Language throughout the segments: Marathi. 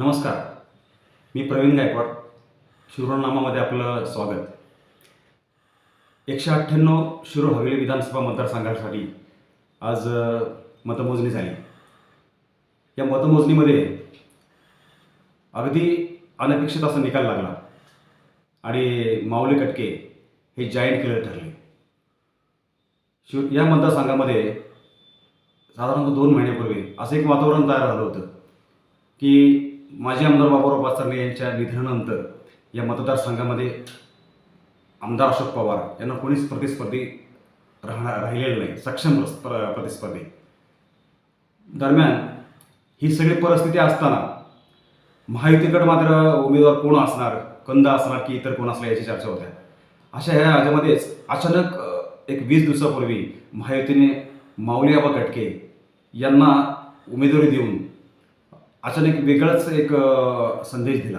नमस्कार. मी प्रवीण गायकवाड. शिरोनामामध्ये आपलं स्वागत. एकशे अठ्ठ्याण्णव शिरूर हवेली विधानसभा मतदारसंघासाठी आज मतमोजणी झाली. या मतमोजणीमध्ये अगदी अनपेक्षित असा निकाल लागला आणि माऊली कटके हे जायंट किलर ठरले. शिव या मतदारसंघामध्ये साधारणतः दोन महिन्यापूर्वी असं एक वातावरण तयार झालं होतं की माजी आमदार बाबाराव पाचारणे यांच्या निधनानंतर या मतदारसंघामध्ये आमदार अशोक पवार यांना कोणीच प्रतिस्पर्धी राहणार राहिलेलं नाही. सक्षम प्रतिस्पर्धी. दरम्यान ही सगळी परिस्थिती असताना महायुतीकडे मात्र उमेदवार कोण असणार कंद असणार की इतर कोण असणार याची चर्चा होत्या अशा ह्या ह्याच्यामध्येच अचानक एक वीस दिवसापूर्वी महायुतीने माऊली आबा गटके यांना उमेदवारी देऊन अचानक वेगळाच एक संदेश दिला.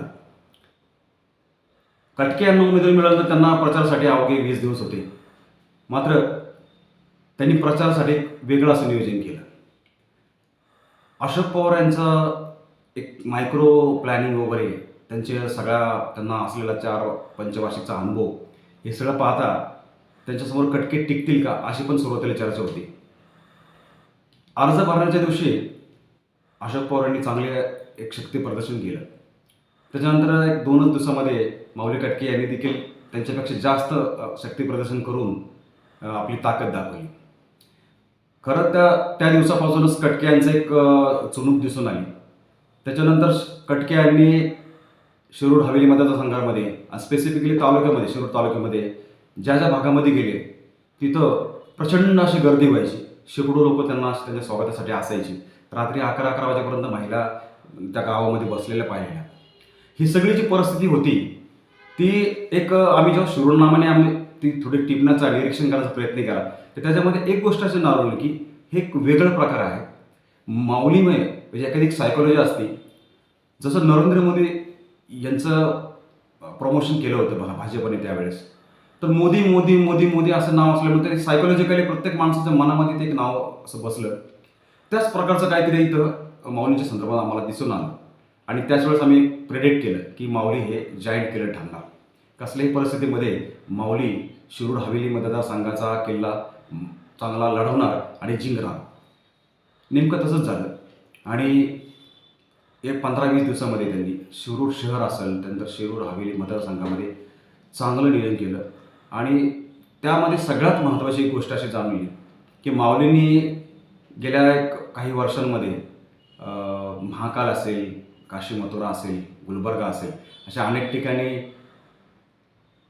कटके यांना उमेदवारी मिळाल्यानंतर त्यांना प्रचारासाठी अवघे वीस दिवस होते. मात्र त्यांनी प्रचारासाठी वेगळं असं नियोजन केलं. अशोक पवार यांचं एक मायक्रो प्लॅनिंग वगैरे त्यांचे सगळ्या त्यांना असलेला चार पंचवार्षिकचा अनुभव हे सगळं पाहता त्यांच्यासमोर कटके टिकतील का अशी पण सुरुवातीला चर्चा होती. अर्ज भरण्याच्या दिवशी अशोक पवार यांनी चांगले एक शक्ती प्रदर्शन केलं. त्याच्यानंतर एक दोनच दिवसामध्ये माऊली कटके यांनी देखील त्यांच्यापेक्षा जास्त शक्ती प्रदर्शन करून आपली ताकद दाखवली. खरं त्या त्या दिवसापासूनच कटके यांचं एक चुणूक दिसून आली. त्याच्यानंतर कटके यांनी शिरूर हवेली मतदारसंघामध्ये स्पेसिफिकली तालुक्यामध्ये शिरूर तालुक्यामध्ये ज्या ज्या भागामध्ये गेले तिथं प्रचंड अशी गर्दी व्हायची. शेकडो लोक त्यांना त्यांच्या स्वागतासाठी असायची. रात्री अकरा अकरा वाजेपर्यंत महिला त्या गावामध्ये बसलेल्या पाहिलेल्या. ही सगळी जी परिस्थिती होती ती एक आम्ही जेव्हा शिरोनामाने आम्ही ती थोडी टिपण्याचा निरीक्षण करण्याचा प्रयत्न केला तर त्याच्यामध्ये एक गोष्ट अशी नारवली की हे एक वेगळं प्रकार आहे. माऊलीमय म्हणजे एखादी एक सायकोलॉजी असते जसं नरेंद्र मोदी यांचं प्रमोशन केलं होतं बघा भाजपने त्यावेळेस. तर मोदी मोदी मोदी मोदी असं नाव असल्यामुळे ते सायकोलॉजिकली प्रत्येक माणसाच्या मनामध्ये ते एक नाव असं बसलं. त्याच प्रकारचं काहीतरी इथं माऊलीच्या संदर्भात आम्हाला दिसून आलं. आणि त्याच वेळेस आम्ही प्रेडिक्ट केलं की माऊली हे जायंट किलर ठरणार. कसल्याही परिस्थितीमध्ये माऊली शिरूर हवेली मतदारसंघाचा किल्ला चांगला लढवणार आणि जिंकणार. नेमकं तसंच झालं. आणि एक पंधरा वीस दिवसामध्ये त्यांनी शिरूर शहर असेल त्यानंतर शिरूर हवेली मतदारसंघामध्ये चांगलं नियोजन केलं. आणि त्यामध्ये सगळ्यात महत्त्वाची एक गोष्ट अशी जाणवली की माऊलींनी गेल्या एक काही वर्षांमध्ये महाकाल असेल काशी मथुरा असेल गुलबर्गा असेल अशा अनेक ठिकाणी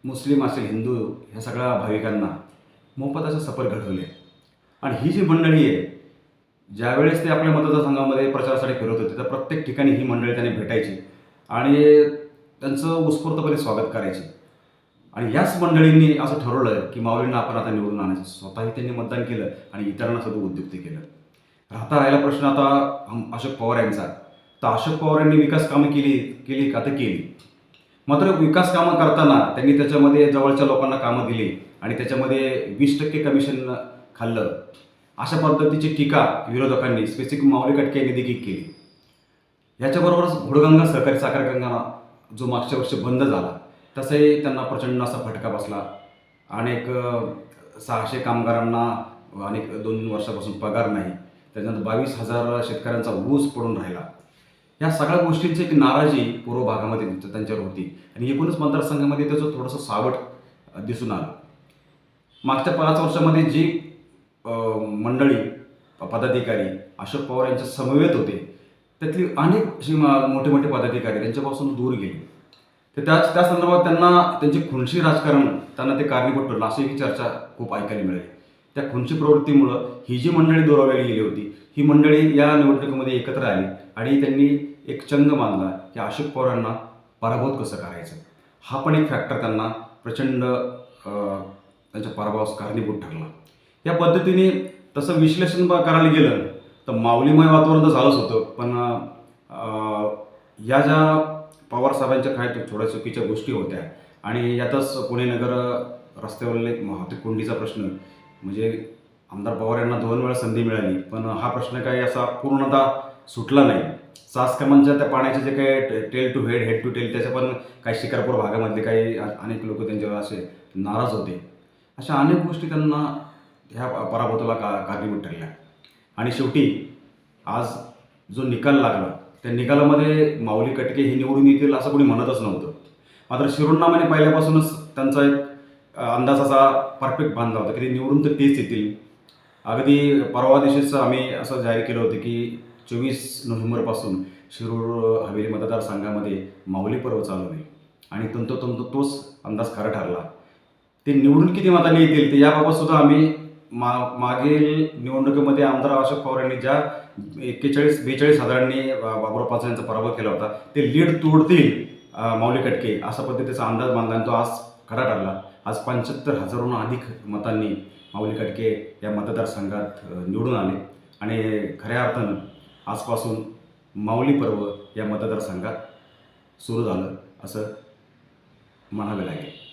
मुस्लिम असेल हिंदू ह्या सगळ्या भाविकांना मोफत सफर घडवले. आणि ही जी मंडळी आहे ज्यावेळेस ते आपल्या मतदारसंघामध्ये प्रचारासाठी फिरत होते तर प्रत्येक ठिकाणी ही मंडळी त्यांनी भेटायची आणि त्यांचं उत्स्फूर्तपणे स्वागत करायची. आणि याच मंडळींनी असं ठरवलं की माऊलींना आपण आता निवडून आणायचं. स्वतःही त्यांनी मतदान केलं आणि इतरांना सुद्धा उद्युक्त केलं. राहता राहिला प्रश्न आता अशोक पवार यांचा. तर अशोक पवार यांनी विकास कामं केली केली का? तर केली. मात्र विकास कामं करताना त्यांनी त्याच्यामध्ये जवळच्या लोकांना कामं दिली आणि त्याच्यामध्ये वीस टक्के कमिशन खाल्लं. अशा पद्धतीची टीका विरोधकांनी स्पेसिफिक माऊली कटके यांनी देखील केली. याच्याबरोबरच घोडगंगा सहकारी साखर गंगा जो मागच्या वर्षी बंद झाला तसंही त्यांना प्रचंड असा फटका बसला. अनेक सहाशे कामगारांना अनेक दोन वर्षापासून पगार नाही. त्याच्यानंतर बावीस हजार शेतकऱ्यांचा ऊस पडून राहिला. या सगळ्या गोष्टींची एक नाराजी पूर्व भागामध्ये त्यांच्यावर होती. आणि एकूणच मतदारसंघामध्ये त्याचं थोडंसं सावट दिसून आलं. मागच्या पाच वर्षामध्ये जी मंडळी पदाधिकारी अशोक पवार यांच्या समवेत होते त्यातली अनेक अशी मोठे मोठे पदाधिकारी त्यांच्यापासून दूर गेले. तर त्याच त्या संदर्भात त्यांना त्यांची खुनशी राजकारण त्यांना ते कारणीभूत ठरलं अशी ही चर्चा खूप ऐकायला मिळाली. त्या खुनशी प्रवृत्तीमुळं ही जी मंडळी दोरावली गेली होती ही मंडळी या निवडणुकीमध्ये एकत्र आली आणि त्यांनी एक चंग मानला की अशोक पवारांना पराभूत कसं करायचं? हा पण एक फॅक्टर त्यांना प्रचंड त्यांच्या पराभवास कारणीभूत ठरला. या पद्धतीने तसं विश्लेषण करायला गेलं तर माऊलीमय वातावरण तर झालंच होतं पण या ज्या पवार साहेबांच्या काही थोड्या चुकीच्या गोष्टी होत्या. आणि यातच पुणे नगर रस्त्यावरील एक वाहतूक कोंडीचा प्रश्न म्हणजे आमदार पवार यांना दोन वेळा संधी मिळाली पण हा प्रश्न काही असा पूर्णतः सुटला नाही. सास कमांच्या त्या पाण्याचे जे काही tail to head head to tail त्याच्या पण काही शिकारपूर भागामधले काही अनेक लोक त्यांच्यावर असे नाराज होते. अशा अनेक गोष्टी त्यांना ह्या पराभूताला का कारणीभूत ठरल्या. आणि शेवटी आज जो निकाल लागला त्या निकालामध्ये माऊली कटके हे निवडून येतील असं कोणी म्हणतच नव्हतं. मात्र शिरोनामाने पहिल्यापासूनच त्यांचा एक अंदाज असा परफेक्ट बांधला होता की ते निवडून तर तेच येतील. अगदी परवा दिवशीच आम्ही असं जाहीर केलं होतं की चोवीस नोव्हेंबरपासून शिरूर हवेली मतदारसंघामध्ये माऊली पर्व चालू आहे आणि तंतोतंत तोच अंदाज खरा ठरला. ते निवडून किती मतांनी येतील ते याबाबत सुद्धा आम्ही मा मागील निवडणुकीमध्ये आमदार अशोक पवार यांनी ज्या एक्केचाळीस बेचाळीस हजारांनी बा- बाबुराव पाचन यांचा पराभव केला होता ते लीड तोडतील माऊली कटके असा पद्धतीचा अंदाज बांधला आणि तो आज खरा ठरला. आज पंच्याहत्तर हजारहून अधिक मतांनी माऊली कटके या मतदारसंघात निवडून आले. आणि खऱ्या अर्थानं आजपासून माऊली पर्व या मतदारसंघात सुरू झालं असं म्हणावं लागेल.